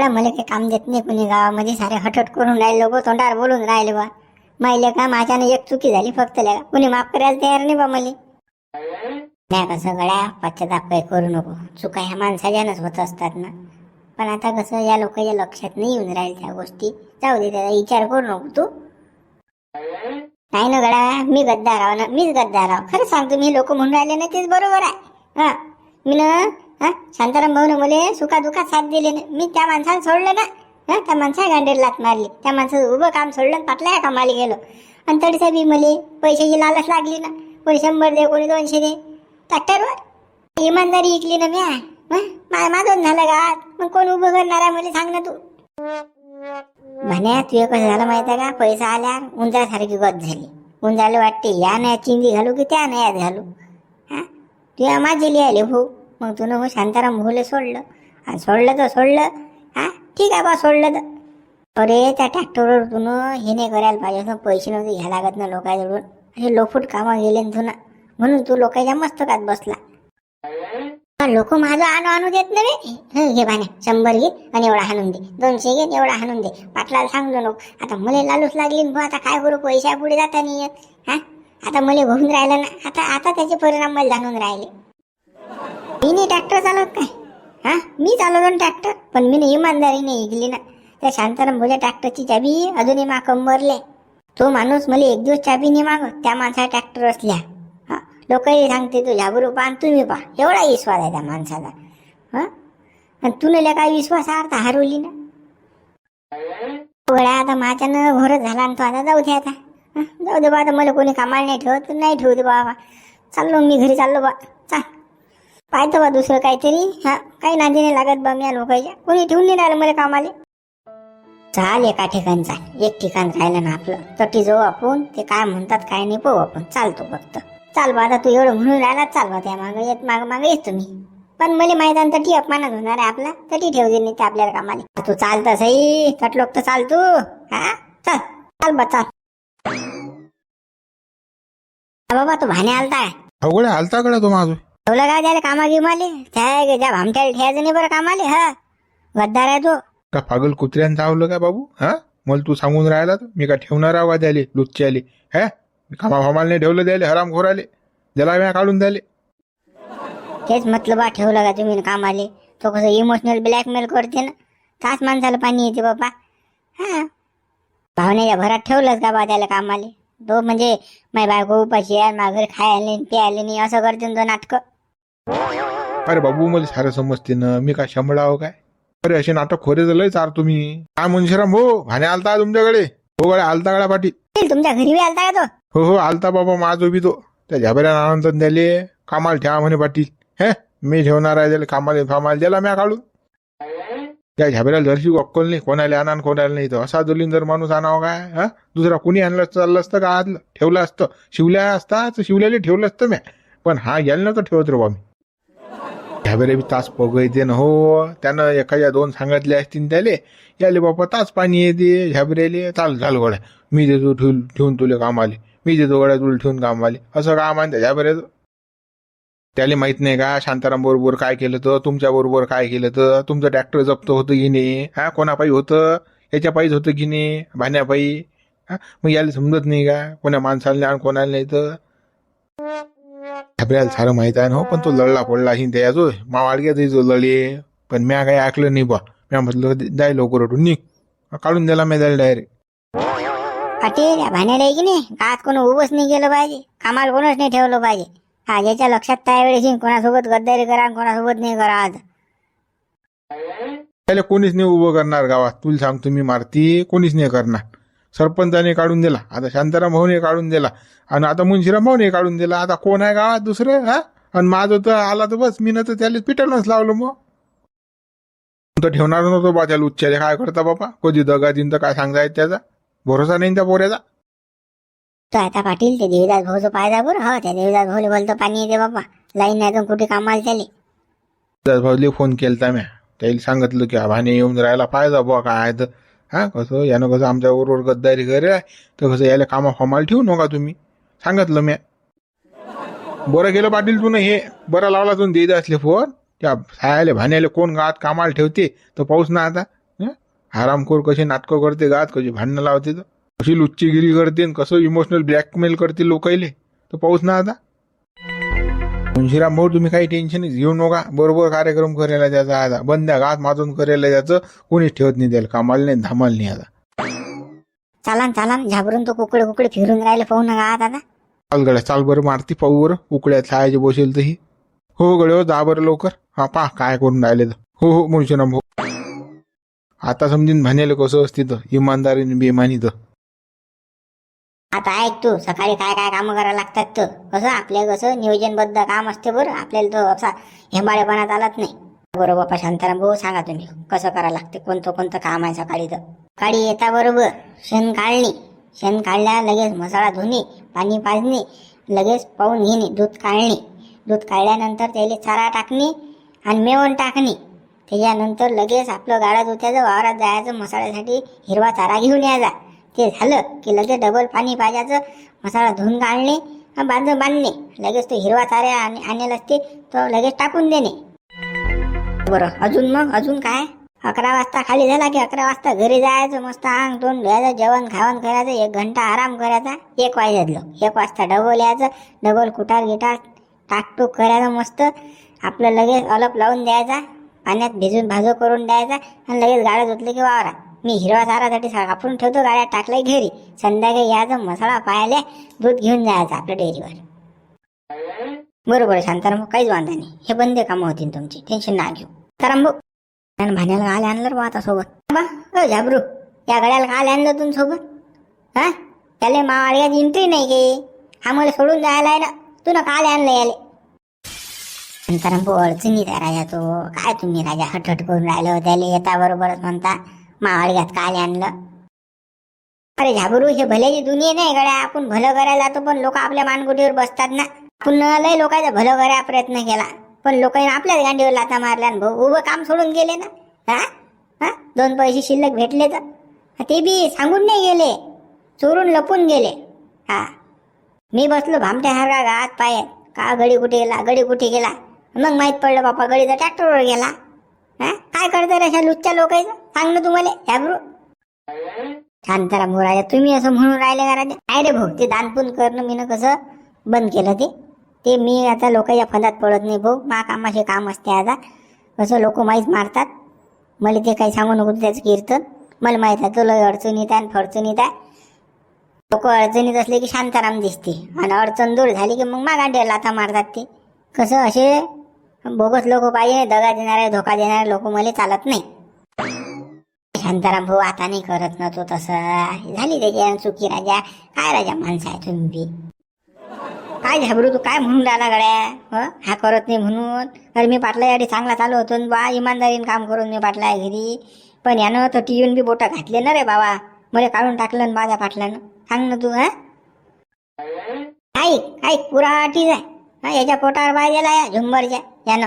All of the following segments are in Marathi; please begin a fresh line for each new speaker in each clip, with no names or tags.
गड्या मला काही काम देत नाही कुणी गावामध्ये. सारे हटहट करून राहिले लोक तोंडावर बोलून राहिले बा माहिले का माझ्यानं एक चुकी झाली फक्त. लगा कुणी माफ करायला तयार नाही बा मला. नाही कसं गड्या पश्चाताप काही करू नको. चुका ह्या माणसाच्यानंच होत असतात ना. पण आता कसं या लोकांच्या लक्षात नाही येऊन राहील त्या गोष्टी. जाऊ दे त्याचा विचार करू नको तू. नाही ना गड्या मी गद्दार आहो ना मीच गद्दार आहो खरं सांगतो मी लोक म्हणून राहिले ना तेच बरोबर आहे. हा. मी ना हा? शांताराम भाऊ बोले सुखा दुखात साथ दिले ना मी त्या माणसाला सोडलं ना हा? त्या माणसा गांडेर लात मारली. त्या माणसाचं उभं काम सोडलं आणि पाटल्या कामाला गेलो. आणि तडीसा बी मले पैशाची लालच लागली ना. कोणी शंभर दे कोणी दोनशे दे. ट्रॅक्टरवर इमानदारी इकली ना म्या हं? मा माझं झालं गावात मग कोण उभं करणार आहे मला सांग ना तू. म्हणे तुझं कसं झालं माहीत आहे का? पैसा आल्या उंदरासारखी गत झाली. उंदराला वाटते या नाही चिंदी घालू की त्या नाही घालू? हा? तुझ्या माझी लिहायले हो. भाऊ मग तुनं हो शांताराम भोले सोडलं. आणि सोडलं तर सोडलं. हा ठीक आहे बा सोडलं तर. अरे त्या ट्रॅक्टरवर तू हे नाही करायला पाहिजे होतं पैसे नव्हते घ्या लागत ना लोकांजवळून. असे लोफूट कामं गेले ना म्हणून तू लोकांच्या मस्तकात बसला. लोक माझं आणू आणू देत नव्हे घे बाने शंभर घे आणि एवढा हाणून दे. दोनशे घे एवढा हाणून दे. पाटलाला सांगतो नको. आता मला लालूच लागली ना आता काय करू? पैशा पुढे जाता नाही येत. हा? आता मला घुमून राहिलं ना. आता आता त्याचे परिणाम मला जाणून राहिले. मी नाही ट्रॅक्टर चालवत काय? हा? मी चालवलो ट्रॅक्टर पण मी नाही इमानदारीने ऐकली ना. त्या शांताराम भोजा ट्रॅक्टरची चाबी अजूनही मा कंबरले तो माणूस मला एक दिवस चाबी नाही मागत त्या माणसाला ट्रॅक्टर असल्या. हा? लोकही सांगते तू झाबरू पहा आणि तुम्ही पहा एवढा विश्वास आहे त्या माणसाचा. हा? आणि तुला काय विश्वास आता हरवली ना? गोळ्या आता माझ्यानं घोरच झाला आणि तो आता जाऊ दे आता. जाऊ दे बा आता मला कोणी कामाला नाही ठेवत नाही ठेवू दे बाबा. चाललो मी घरी चाललो बा. पाहतो बा दुसरं काहीतरी. हा काही नांदी नाही लागत बा मी या लोकांच्या कोणी ठेवून नाही राहिलं मला कामाले. चाल एका ठिकाणी चाल एक ठिकाण राहिलं ना आपलं. तटी जाऊ आपण ते काय म्हणतात काय नाही पाहू आपण. चालतो फक्त. चाल बा आता तू एवढं म्हणून राहिला चाल बा त्या मागं येत मागं मागं येतो मी पण मला माहीत आहे तटी अपमानात होणार आहे आपला. तटी ठेवू नाही ते आपल्याला कामाले. तू चाल तसही तटलोक तर चाल तू. हा चल. चाल बा चाल. बाबा तू भाने आलता? आहे
अवघड आलता कडे तो माझं
ठेवलं काय त्याला कामा गिमाले त्या ज्या भामट्याला ठेवायचं नाही बरं कामाले हा? गद्दार आहे तो.
का पागल कुत्र्यानं चावलं का बाबू हा? मला तू सांगून राहिला तर मी का ठेवणार आवा द्याले लुच्चे आले हे? कामा फामाला नाही ठेवलं द्याले हराम खोराले ज्याला म्या काढून द्याले
तेच म्हटलं बा ठेवलं का तुम्ही कामाले. तो कसं इमोशनल ब्लॅकमेल करते ना. तास माणसाला पाणी येते बाबा. हा? भावनेच्या भरात ठेवलंच का बा त्याला कामाले? तो म्हणजे माझी बायको उपाशी आहे माझ्या घरी खायला नाही प्यायला नाही असं करते ना तो नाटकं.
अरे बाबू मला सारं समजते ना. मी काय शंभळा आहो काय? अरे असे नाटक खोरे झालंय चार तुम्ही. काय मनशिराम हो भाने आलता तुमच्याकडे? हो गड्या आलता गड्या पाटील
तुमच्या घरी बी आलता का तो?
हो हो आलता बाबा माझं बी तो. त्या झाबऱ्या आनंद द्याले. कामाला ठेवा म्हणे पाटील. हे मी ठेवणार आहे त्याला कामाला फामाला द्याला म्या काढून. त्या झाबऱ्याला जरशी अक्कल नाही कोणाला आणा कोणाला नाही. तर असा जोलीन जर माणूस आणावं काय? हा? दुसरा कुणी आणलं असतं चाललं असतं का आदलं ठेवलं असतं. शिवल्या असता तर शिवल्याला ठेवलं असतं म्या. पण हा यायला नव्हतं ठेवत रे बा मी. झाबरे बी तास पग येते ना हो त्यानं एखाद्या दोन सांगितले असतील त्याले. याले बापा तास पाणी येते झाबरेले चाल चाल गोळ्या. मी देतो ठेवून ठेवून तुले कामाले. मी देतो गोळ्या तुला ठेवून कामाले. असं काम आहे त्या बरेच त्याला माहीत नाही का शांताराम बरोबर काय केलं तर तुमच्या बरोबर काय केलं तर तुमचं ट्रॅक्टर जप्त होतं की नाही? हा कोणापायी होतं? याच्या पायीच होतं की नाही? भाण्यापायी? हा मग याला समजत नाही का? कोणा माणसाला आणि कोणाला नाही तर? आपल्याला सारं माहीत आहे ना हो पण तो लढला पडला अशी त्याचो मावाडग्यातही जो लढे पण म्या काही ऐकलं नाही बा म्या म्हटलं जाय लवकर उठून निघ काढून दिला मी त्याला डायरेक्ट
पाटील भाण्याला की नाही गात कोण उभंच नाही गेलं पाहिजे कामाला कोणच नाही ठेवलं पाहिजे हा ज्याच्या लक्षात त्यावेळेस येईन कोणासोबत गद्दारी करा आणि कोणासोबत नाही करा आज
त्याला कोणीच नाही उभं करणार गावात तुला सांगतो मी मारती कोणीच नाही करणार सरपंचाने काढून दिला. आता शांताराम भाऊने काढून दिला. आणि आता मुंशीराम भाऊने काढून दिला. आता कोण आहे गावात दुसरं? हा? आणि माझं तर आला तर बस. मी तर त्याला पिटाळूनच लावलं मग. तो ठेवणार नव्हतो बा त्याला उच्चारे. काय करता बाबा कधी दगा दिन तर काय सांगता येत त्याचा? भरोसा नाही त्या पोऱ्याचा?
तर आता पाटील ते देवीदास भाऊचं पायदा बरं हो त्या देवीदास भाऊले बोलतो पाणी येते बाबा लाईन नाही तर कुठे कामाला त्याले
त्याच भाऊले फोन केलता म्या. त्याला सांगितलं की भाने येऊन राहायला पाहिजे बुवा काय आहे तर. हा कसं यानं कसं आमच्याबरोबर गद्दारी करे तर कसं याला कामा फमाल ठेवू नका तुम्ही. सांगितलं म्या. बरं गेलं पाटील तू हे बरं लावला तू देत असले फोन त्या सायाले भाण्याले कोण गात कामाला ठेवते तर पाऊस ना आता. आरामखोर कसे नाटकं करते गात कशी भांडणं लावते तर. कशी लुच्चीगिरी करते आणि कसं इमोशनल ब्लॅकमेल करते लोकायले तर पाऊस ना आता. मुंशीराम भाऊ तुम्ही काही टेन्शन घेऊ नका. बरोबर कार्यक्रम करायला त्याचा आता. बंद्या गात माजून करायला त्याचं. कोणीच ठेवत नाही त्याला. कामाला नाही धामाला नाही आता.
चालान चालान झाबरून तो कुकडे कुकडे फिरून राहिले. पाहू नका आता
चाल गड्या चाल बरं. मारती पाहू बरं. उकड्यात खायचे बसेल तर ही. हो गड्या हो. जा बरं लवकर. हा पा काय करून राहिले तर. हो हो मुंशीराम भाऊ आता समजून म्हणाले कसं असते तर. इमानदारीने बेमानी तर.
आता ऐक तू सकाळी काय काय कामं करायला लागतात तर. कसं आपल्या कसं नियोजनबद्ध काम असते बरं. आपल्याला तो असा हिंबाळेपणात आलाच नाही. बरोबर बाप्पा शांताराम भाऊ सांगा तुम्ही कसं करायला लागते कोणतं कोणतं काम आहे सकाळी तर? सकाळी येता बरोबर शेण काढणे शेण काढल्या लगेच मसाला धुणे पाणी पाजणे लगेच पाहून घेणे दूध काढणे दूध काढल्यानंतर त्याला चारा टाकणे आणि मेवण टाकणे. त्याच्यानंतर लगेच आपलं गाडा धुत्याचं वावरात जायचं मसाल्यासाठी हिरवा चारा घेऊन यायचा. ते झालं की लगेच डबल पाणी पाजायचं मसाला धुवून गाळणे आणि बांधून बांधणे. लगेच तो हिरवा चारा आणि आणलेला असते तो लगेच टाकून देणे. बरं अजून मग? अजून काय? अकरा वाजता खाली झाला की अकरा वाजता घरी जायचं मस्त अंग तोंड धुवायचं जेवण खावण करायचं एक घंटा आराम करायचा एक वाजतलं. एक वाजता डबल यायचं डबल कुटार गिटार टाकटूक करायचं मस्त. आपलं लगेच अलप लावून द्यायचा पाण्यात भिजून भाजू करून द्यायचा आणि लगेच गाड्या धुतले की वावरात. मी हिरवा चारासाठी कापून ठेवतो गाड्या टाकलाय घरी. संध्याकाळी यायचं मसाला पायाला दूध घेऊन जायचं आपल्या डेअरीवर. बरोबर आहे शांताराम काहीच वांधा नाही. हे बंद कामं होतील तुमची टेन्शन ना घेऊ. शांताराम भाऊ आणि भाण्याला काल आणलं बा आता सोबत. बा झाबरू या गड्याला काल आणलं तुम सोबत? हा? त्याला मावाड्यात एंट्री नाही गे हा मला सोडून जायला आहे ना. तू ना काल आणलं याले. शांताराम भाऊ अडचणीत आहे राजा तो. काय तुम्ही राजा हटहट करून राहिलो त्याला येता बरोबरच म्हणता. मावाडग्यात काल आणलं. अरे झाबरू हे भल्याची दुनिया नाही गड्या आपण भलं करायला जातो पण लोक आपल्या मानगुटीवर बसतात ना. आपण लय लोकांचा भलं करायला प्रयत्न केला. पण लोकांनी आपल्याच गांडीवर लाता मारल्या भाऊ उभं काम सोडून गेले ना. हा? हा? दोन पैसे शिल्लक भेटले तर? ते बी सांगून नाही गेले. चोरून लपून गेले. हा. मी बसलो भामट्या भामट्यासारखा गात पाय का गडी कुठे गेला? गडी कुठे गेला? मग माहीत पडलं बापा गडीचा ट्रॅक्टरवर गेला. हा? काय करतं रे अशा लुच्च्या लोकांचं सांग ना तुम्हाला ह्याबरू शांताराम भाऊ राजा तुम्ही असं म्हणून राहिले का राजा? काय रे भाऊ ते दानपून करणं मी कसं बंद केलं ते? ते मी आता लोकांच्या फंदात पडत नाही भाऊ मा कामाचे काम असते आता. कसं लोक माहीत मारतात. मला ते काही सांगू नको त्याचं कीर्तन. मला माहीत आहे तुला अडचणीत आहे आणि फडचणीत आहे. लोक अडचणीत असले की शांताराम दिसते. आणि अडचण दूर झाली की मग मागांडे लाथा मारतात ते. कसं असे बोगस लोक पाहिजे दगा देणारे धोका देणारे लोक मला चालत नाही. शांताराम भाऊ हो, आता नाही करत ना तो तसं. झाली त्याची चुकी राजा. काय राजा माणसं आहे तुम्ही? बी काय झाबरू तू? काय म्हणून राहिला गड्या? हा? करत नाही म्हणून. अरे मी पाटलासाठी चांगला चालू होतो बा इमानदारीने काम करून मी पाटला घरी. पण यानं तर टीव्हीन बी बोटा घातले ना रे बाबा. मला काढून टाकलं ना माझ्या पाटलानं. सांग ना तू हा? ऐक ऐक पुरा ठीक आहे हा याच्या पोटावर बाय गेला या झुंबरच्या. यानं.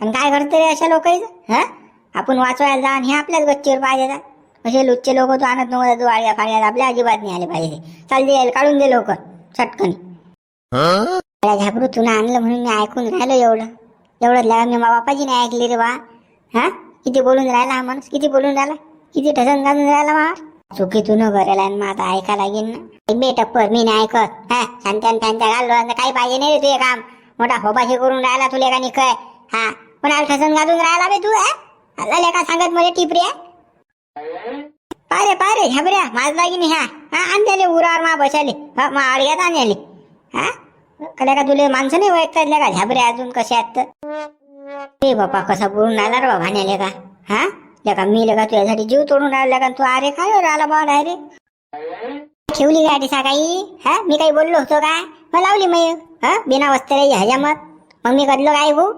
आणि काय करते रे अशा लोकांचं हा? आपण वाचवायला जा आणि हे आपल्याच गच्चीवर पाहिजे जा. असे लुच्चे लोक तू आणत नको तू आळ्या फाळ्यात आपल्या अजिबात नाही आले पाहिजे. चाल दे काढून दे लवकर चटकन झापरू तुला आणलं म्हणून मी ऐकून राहिलो एवढं. एवढं लगा मी मा बापाची नाही ऐकली रे बा. हा? किती बोलून राहिला हा माणूस किती बोलून राहिला? किती ठसन घालून राहिला मा चुकी तू न करेल आणि मग आता ऐका लागेल ना. बे टप्पर मी नाही ऐकत. हा? शांत्यान फॅनत्या घाललो आणि काही पाहिजे नाही रे तुझे काम. मोठा होबाशी करून राहिला तुला का निकय हा? पण ठसन घालून राहिला बे तू हा? का सांगत मध्ये टिपरी पारे पारे झबऱ्या माझ लागीन ह्या हा आणले उरावर मा बसाले हा मा आडग्यात आणले हा? कल्या का तुले माणसं नाही ओळखतात का झाबऱ्या अजून कशा आहेत तर? बापा कसा बोलून राहिला रे बाबा का? हा? लेका मी लेका तुझ्यासाठी जीव तोडून हो राहिला का तू अरे काय आला बा डायरे? ठेवली गाडी सकाळी हा? मी काही बोललो होतो काय? मग लावली मग हा? बिना वस्त्र ह्याच्यामत. मग मी कधलो काय भाऊ?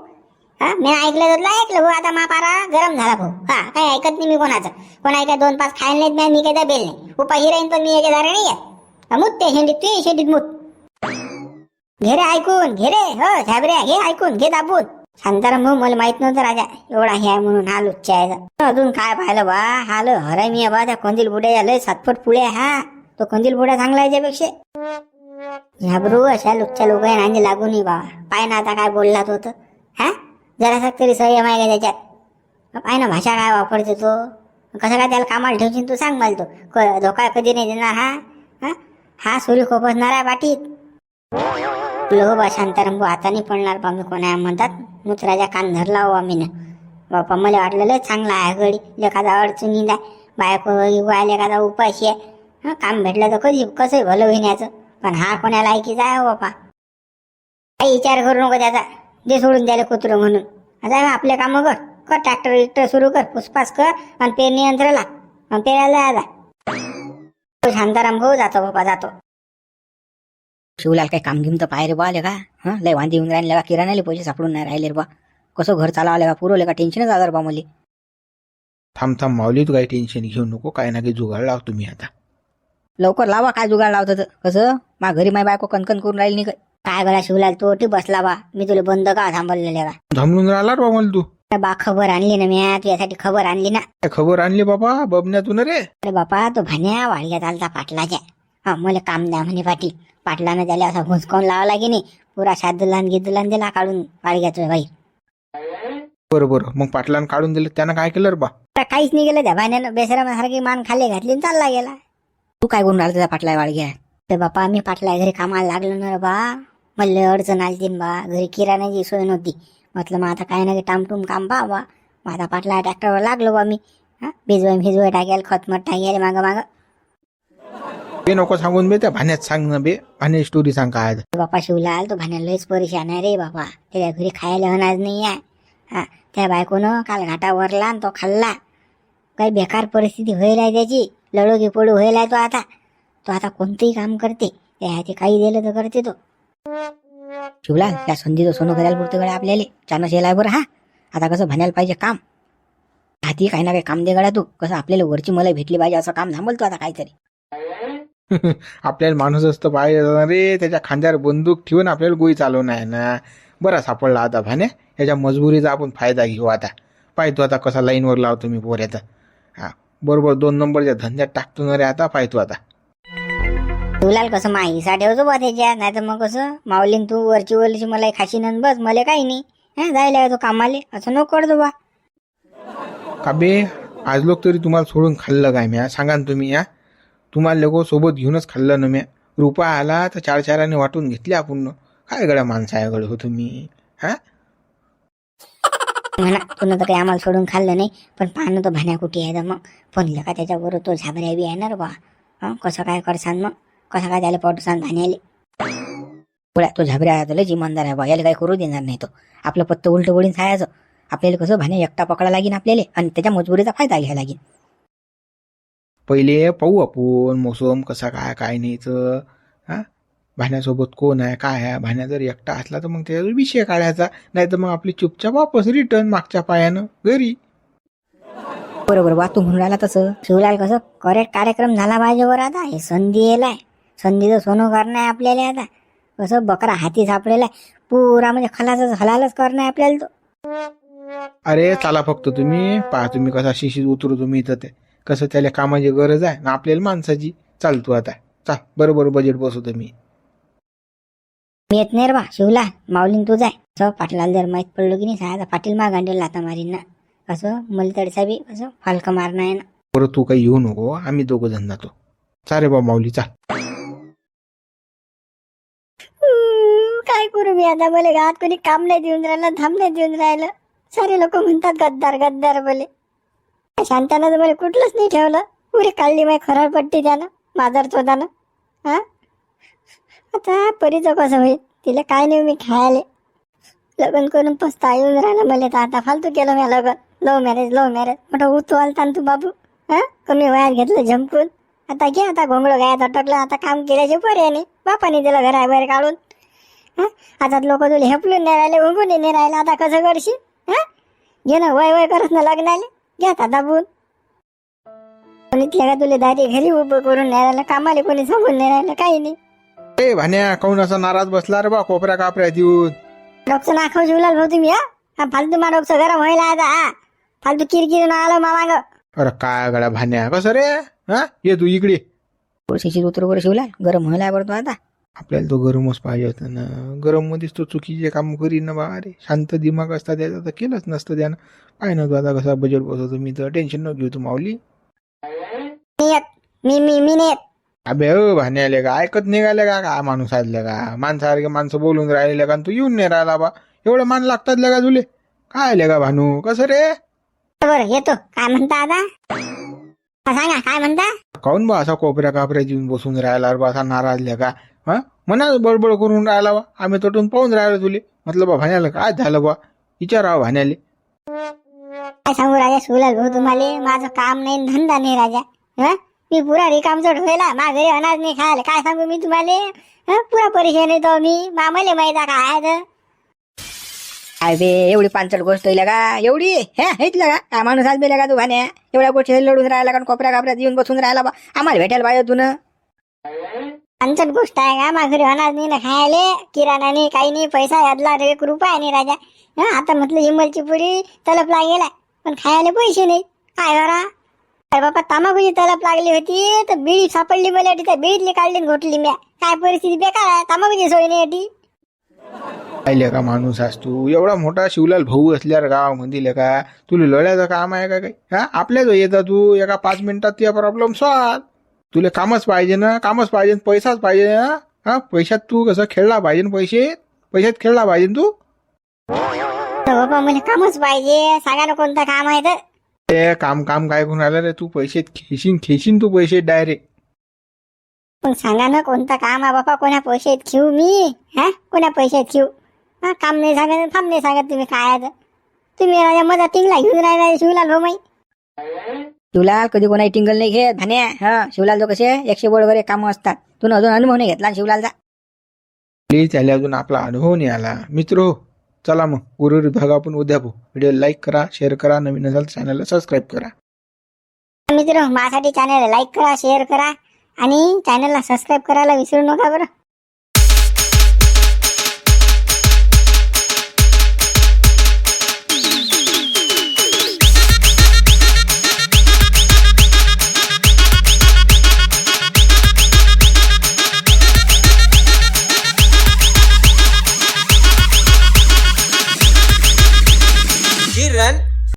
हा मी ऐकलं तुला ऐकलं भाऊ आता मा पारा गरम झाला भाऊ. हा काय ऐकत नाही मी कोणाचं. कोणा काय दोन पाच खायला नाहीत नाही मी काय बेल नाही. उपाशी राहीन पण मी एक दारे नाही आहे मुत ते शेंडीत तू शेंडीत मुत. घेरे ऐकून घेरे हो झाबऱ्या घे ऐकून घे दाबून. शांताराम भाऊ मला माहीत नव्हतं राजा एवढा हे आहे म्हणून हा लुच्चा आहे अजून काय पाहिलं बा हा लो हराय मी बा त्या कंदील बुड्या लय सातपट पुढे हा. तो कंदील बुड्या चांगला आहे त्यापेक्षा. झाबरू अशा लुच्च्या लोक आणि लागू नाही बाबा पाय ना आता काय बोलला तो हा? जरासा तरी संयम आहे का त्याच्यात पाय ना भाषा काय वापरते तो? कसं काय त्याला कामाला ठेवशील तू सांग मला तो. क- धोका कधी नाही देणार हा? हा? हा सुरी खोपसणार आहे बाटीत लो बा शांताराम आता नाही पडणार बा मी कोणा म्हणतात? मुत्राच्या कान धरला हो आम्ही बापा मला वाटलं लय चांगला आहे गडी. एखादा अडचणीला बायको आले एखादा उपाशी आहे. हा? काम भेटलं तर कधी कसंही भलं होईन याचं. पण हा कोणाला ऐकीचा आहे हो बापा. काही विचार करू नको त्याचा. जे सोडून द्यायला कुत्रं म्हणून. आता आपले कामं कर. कर ट्रॅक्टर विक्टर सुरू कर. पुष्पास कर आणि पेरणी यंत्र लाग. आणि पेरायला आला शांताराम भाऊ जातो बाबा जातो.
शिवलाल काही काम घेऊन तर पाय रे बा आले का? हा? लय वांदी येऊन राहिले का किराण्याले पैसे सापडून नाही राहिले रे बा कसं घर चालवले का पुरवले का? टेन्शनच आजार बा मुली.
थांब थांब माऊली तू काही टेन्शन घेऊ नको. काही ना काही जुगाड लाव तुम्ही आता.
लवकर लावा काय जुगाड लावतं तर. कसं? मा घरी माय बायको कणकण करून राहिली नाही काय
काय गळा शिवलाल तू ती बसला बा. मी तुला बंद का थांबवलेले का
थांबून राहिला रे बा मला तू.
अरे बा खबर आणली ना मी तुझ्यासाठी खबर आणली ना.
काय खबर आणली बाबा बबण्यातून रे?
अरे बापा तो भाण्या वाडग्यात आलता पाटलाच्या. हा मला काम द्या म्हणे पाटील. पाटलानं त्याला असा घुसकावून लावला की नाही पुरा शादुलान गिदुलान दिला काढून वाडग्याचं बाई.
बरं बरं. मग पाटलानं काढून दिलं त्यानं काय केलं रे बा?
तर काहीच नाही गेलं त्या भाण्यानं. बेसरामासारखी मान खाली घातली आणि चालला गेला.
तू काय करून राहिला त्याचा पाटलाय वाळग्या
ते बापा मी पाटला घरी कामाला लागलो ना रे बा. मला अडचण आली बा. घरी किराण्याची सोय नव्हती. म्हटलं मग आता काय नाही टामटूम काम पा बा मग आता पाटला ट्रॅक्टरवर लागलो बा मी. हा? भिजवय भिजवय टाकेल खतमट टाकेल मागं मागं.
ते नको सांगून बे त्या भाण्यात सांग ना बे. भाण्या स्टोरी सांग काय आहे.
बापा शिवलाल तो भाण्या लयच परेशान आहे रे बापा. त्याच्या घरी खायला होणार नाही आहे. हा त्या बायकोनं काल घाटा वरला आणि तो खाल्ला. काही बेकार परिस्थिती होईल आहे त्याची. लढोगी पडू होईल आहे तो आता. तो आता कोणतंही काम करते त्या ते काही दिलं तर करते तो.
शिवलाल त्या संधीचं सोनं करायला पुरतं गड्या आपल्याला. चानस येलाय बरं हा. आता कसं म्हणायला पाहिजे काम? हाती काही ना काही काम दे गड्या तू. कसं आपल्याला वरची मला भेटली पाहिजे असं काम थांबल तू आता काहीतरी.
आपल्याला माणूस असतं पाहिजे रे. त्याच्या खांद्यावर बंदूक ठेवून आपल्याला गोळी चालवणं आहे ना. बरा सापडला आता भाने याच्या मजबुरीचा आपण फायदा घेऊ आता. पाहतो आता कसा लाईनवर लावतो मी पोऱ्याचा. हा बरोबर दोन नंबरच्या धंद्यात टाकतो ना रे आता. पाहतो आता.
शिवलाल कसं माही सा ठेवतो बा त्याच्या? नाही तर मग कसं? माऊलीन तू वरची वरची मला खाशी नन बस मला काही नाही. हा जायला तो कामाले. असं नको करतो बा.
का बे आज लोक तरी तुम्हाला सोडून खाल्लं काय म्या? सांगा ना तुम्ही या तुम्हाला लोक सोबत घेऊनच खाल्लं ना म्या? रुपा आला तर चार चाराने वाटून घेतले आपण. काय गड्या माणसं आहे गड हो तुम्ही? हा?
म्हणा तुला तर काही आम्हाला सोडून खाल्लं नाही पण पाहणं तो भाण्या कुठे आहे तर मग. फोनला का त्याच्याबरोबर तो झाबऱ्या बी आहे ना रे बा. हं, कसं काय करसान मग? कसं काय त्याला पटसान भाण्याले
पुढ्या तो झाबऱ्या आहे तर लय इमानदार आहे बा याला काही करू देणार नाही तो. आपलं पत्त उलट वळीन खायचं आपल्याला कसं भाणे एकटा पकडा लागेल आपल्याला आणि त्याच्या मजबुरीचा फायदा घ्यायला लागेल
पहिले पाहू आपण मोसम कसा काय काय न्यायचं हा? भाण्यासोबत कोण आहे काय आहे? भाण्या जर एकटा असला तर मग त्याचा विषय काढायचा. नाही तर मग आपली चुपचाप वापस रिटर्न मागच्या पायानं घरी.
बरोबर बा तू म्हणून राहिला तसं.
शिवलाल कसं करेक्ट कार्यक्रम झाला पाहिजे बरं आता. हे संधी येलाय संधीचं सोनं करणं आहे आपल्याला आता. कसं बकरा हाती सापडेला पुरा म्हणजे खलासच हलालच करणं आहे आपल्याला तो.
अरे चला फक्त तुम्ही. पहा तुम्ही कसा शिशीत उतरू तुम्ही इथं ते. कसं त्याला कामाची गरज आहे ना आपल्याला माणसाची. चालतो आता. चाल बरोबर बजेट बसवतो मी.
मी येत नाही रे बा शिवला. माऊलीन तू जाय असं पाटलाला जर माहीत पडलो की नाही साधा पाटील मा गांडीला लाता मारीन ना. कसं मला तडसा बी कसं फालकं मारणं आहे ना.
बरं तू काही येऊ नको. आम्ही दोघं जण जातो. चाले बा माऊली चाल.
काय करू मी आता? बोले गावात कोणी काम नाही देऊन राहिलं धाम नाही देऊन राहिलं. सारे लोक म्हणतात गद्दार गद्दार बोले. शांतानं तर मला कुठलंच नाही ठेवलं. पुरी काढली माय खराळ पट्टी त्यानं माजर चोदानं. हा? आता परीचं कसं होईल तिला काय नाही मी खायले लग्न करून पस्ता येऊन राहिलं मला तर आता फालतू केलं मी लग्न. लव्ह मॅरेज लव मॅरेज मोठं उतू आलता तू बाबू. हा? कमी वयात घेतलं झमकून. आता घे आता घोंगडं गायात अटकलं आता काम केल्याचे पर्याय बापाने दिलं घराबाहेर काढून. आता लोक तुला हेपलून नाही राहिले उंगून नाही राहिले आता कसं करशील? हा? घे ना वय वय करत ना लग्नाले. घे आता दाबून. कोणी का तुला दारी घरी उभं करून नाही राहिलं कामाला कोणी सांगून नाही राहिलं काही नाही.
ए भाण्या काऊन असा नाराज बसला रे बा कोपऱ्या कापऱ्यात येऊन
डॉक्टर नाखाव शिवलाल भाऊ तुम्ही हा? हा फालतू मा डॉक्टर गरम व्हायला आता हा? फालतू किरकिर ना आलं मा मागं.
अरे काय गड्या भाण्या कसं रे? हा? ये तू इकडे.
शिशीत उतर बरं शिवलाल गरम व्हायला बरं तू आता.
आपल्याला तो गरमच पाहिजे होता ना. गरम मध्येच तो चुकीचे काम करीन ना बा. अरे शांत दिमाग असता त्याचा तर केलंच नसतं त्यानं. पाय ना तू आता कसा बजेट बसवतो मी तर. टेन्शन न घेऊ तू माऊली.
मी येत. मी मी मी नाही येत.
अबे अ भाण्याले का? ऐकत निघाले का काय माणूस आले का? माणसासारखे माणसं बोलून राहिले का? आणि तू येऊन नाही राहिला बा. एवढं मान लागतात का तुले? काय आले का भानू? कसं रे?
बरं येतो. काय म्हणता आता? हा, सांगा काय म्हणता?
काऊन बा असा कोपऱ्या कापऱ्यात येऊन बसून राहिला बा? असा नाराज का? हा? मना बडबड करून राहिला बा. आम्ही तोटून पाहून राहिलो तुले. म्हटलं बा भाण्याला काय झालं बा? विचारावं भाण्याले.
काय सांगू राजा? सुलाल भाऊ तुम्हाला. माझं काम नाही धंदा नाही राजा. हं? मी पुरा रिकामचोट व्हायला मा घरी अनाज नाही खायला. काय सांगू मी तुम्हाला? हं? पुरा परेशान येतो मी. मामाले माहिती आहे काय आहे तर.
काय बे एवढी पांचट गोष्ट आहे का एवढी? हे हेच का काय माणूस आज बेला का तू भाण्या? एवढ्या गोष्टी लढून राहिला का कोपऱ्या कापऱ्यात येऊन बसून राहिला बा? आम्हाला भेटायला पाहिजे तू ना
पंचट गोष्ट आहे का माघरी घरी नाही ना खायले किराणा नाही काही नाही पैसा यादला एक रुपया नाही राजा. हा आता म्हटलं हिमलची पुरी तलप लागेला पण खायला पैसे नाही. काय हो करा अरे बाबा तमाखूची तलप लागली होती तर बिळी सापडली मला त्या बिळीतली काढली घोटली म्या. काय परिस्थिती बेकार आहे तमाखूची सोय नाही अटी
पाहिले का माणूस आहेस तू? एवढा मोठा शिवलाल भाऊ असल्यावर गाव म्हणतील का? तुला लढ्याचं काम आहे का काही? हा आपल्याच येता तू एका पाच मिनिटात तुझा प्रॉब्लेम सॉल्व तुला कामच पाहिजे ना कामच पाहिजे पैसाच पाहिजे ना हा? पैशात तू कसं खेळला पाहिजे पैसे? पैशात खेळला पाहिजे तू?
तर बाबा मला कामच पाहिजे. सांगा ना कोणतं काम आहे तर.
ते काम काम काय करून राहिलं रे तू? पैसे खेशीन खेशीन तू पैसे डायरेक्ट
मग सांगा ना कोणतं काम आहे बाबा कोणा पैशात घेऊ मी? हा? कोणा पैशात घेऊ? हा काम नाही सांगत थांब नाही सांगत तुम्ही काय आहे तर. तुम्ही राजा मजा टिंगला घेऊन राहिला शिवलाल भाऊ माई.
शिवलाल कधी कोणाही टिंगल नाही घेत भाण्या. हा. शिवलाल जो कसे? एकशे बरोबर एक कामं असतात. तू अजून अनुभव नाही घेतला ना शिवलालचा?
प्लीज त्याला अजून आपला अनुभव नाही आला. मित्र हो चला मग. गुरु विभाग आपण उद्या भाऊ व्हिडिओ लाईक करा शेअर करा नवीन असाल चॅनलला सबस्क्राईब करा.
मित्र माझ्यासाठी चॅनल लाईक करा शेअर करा आणि चॅनलला सबस्क्राईब करायला विसरू नका बरं.